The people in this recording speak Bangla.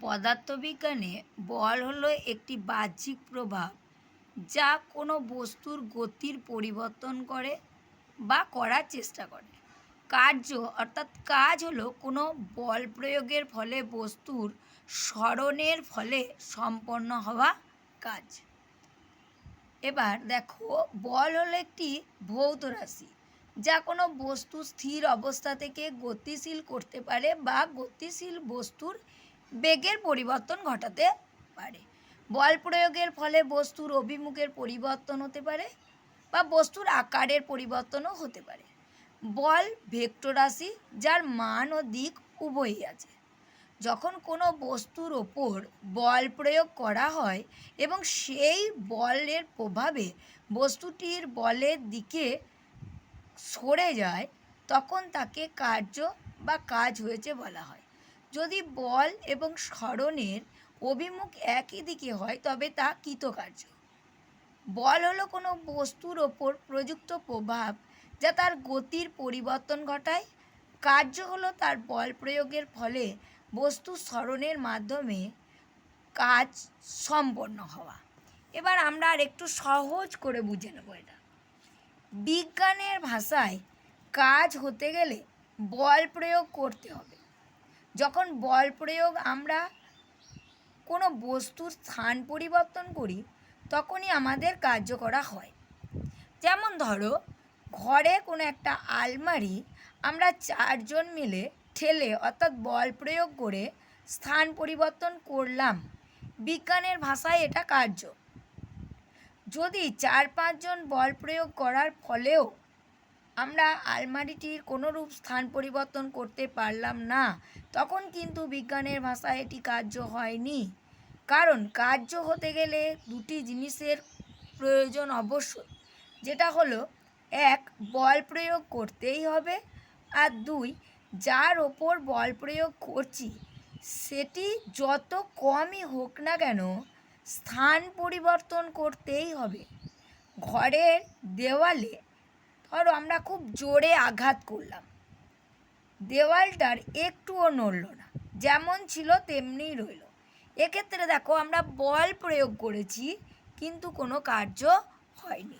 পদার্থবিজ্ঞানে বল হলো একটি বাহ্যিক প্রভাব যা কোনো বস্তুর গতির পরিবর্তন করে বা করার চেষ্টা করে। কার্য অর্থাৎ কাজ হলো কোনো বল প্রয়োগের ফলে বস্তুর স্মরণের ফলে সম্পন্ন হওয়া কাজ। এবার দেখো, বল হলো একটি ভৌত রাশি যা কোনো বস্তু স্থির অবস্থা থেকে গতিশীল করতে পারে বা গতিশীল বস্তুর বেগের পরিবর্তন ঘটাতে পারে। বল প্রয়োগের ফলে বস্তুর অভিমুখের পরিবর্তন হতে পারে বা বস্তুর আকারের পরিবর্তনও হতে পারে। বল ভেক্টর রাশি, যার মান ও দিক উভয়ই আছে। যখন কোনো বস্তুর ওপর বল প্রয়োগ করা হয় এবং সেই বলের প্রভাবে বস্তুটির বলের দিকে সরে যায়, তখন তাকে কার্য বা কাজ হয়েছে বলা হয়। যদি বল এবং স্মরণের অভিমুখ একই দিকে হয়, তবে তা কৃতকার্য। বল হলো কোনো বস্তুর ওপর প্রযুক্ত প্রভাব যা তার গতির পরিবর্তন ঘটায়। কার্য হলো তার বল প্রয়োগের ফলে বস্তু স্মরণের মাধ্যমে কাজ সম্পন্ন হওয়া। এবার আমরা আর একটু সহজ করে বুঝে নেব এটা। বিজ্ঞানের ভাষায় কাজ হতে গেলে বল প্রয়োগ করতে হবে। যখন বল প্রয়োগ আমরা কোনো বস্তুর স্থান পরিবর্তন করি, তখনই আমাদের কার্য করা হয়। যেমন ধরো, ঘরে কোনো একটা আলমারি আমরা চারজন মিলে ঠেলে অর্থাৎ বল প্রয়োগ করে স্থান পরিবর্তন করলাম, বিজ্ঞানের ভাষায় এটা কার্য। যদি চার পাঁচজন বল প্রয়োগ করার ফলেও আমরা আলমারিটির কোনোরূপ স্থান পরিবর্তন করতে পারলাম না। তখন কিন্তু বিজ্ঞানের ভাষায় এটি কার্য হয়নি। কারণ কার্য হতে গেলে দুটি জিনিসের প্রয়োজন অবশ্যই যেটা হলো, এক, বল প্রয়োগ করতেই হবে, আর দুই, যার ওপর বল প্রয়োগ করছি, সেটি যত কমই হোক না কেন, স্থান পরিবর্তন করতেই হবে। ঘরের দেওয়ালে ধরো আমরা খুব জোরে আঘাত করলাম। দেওয়ালটার একটুও নড়ল না, যেমন ছিল তেমনিই রইল। এক্ষেত্রে দেখো আমরা বল প্রয়োগ করেছি, কিন্তু কোনো কার্য হয়নি।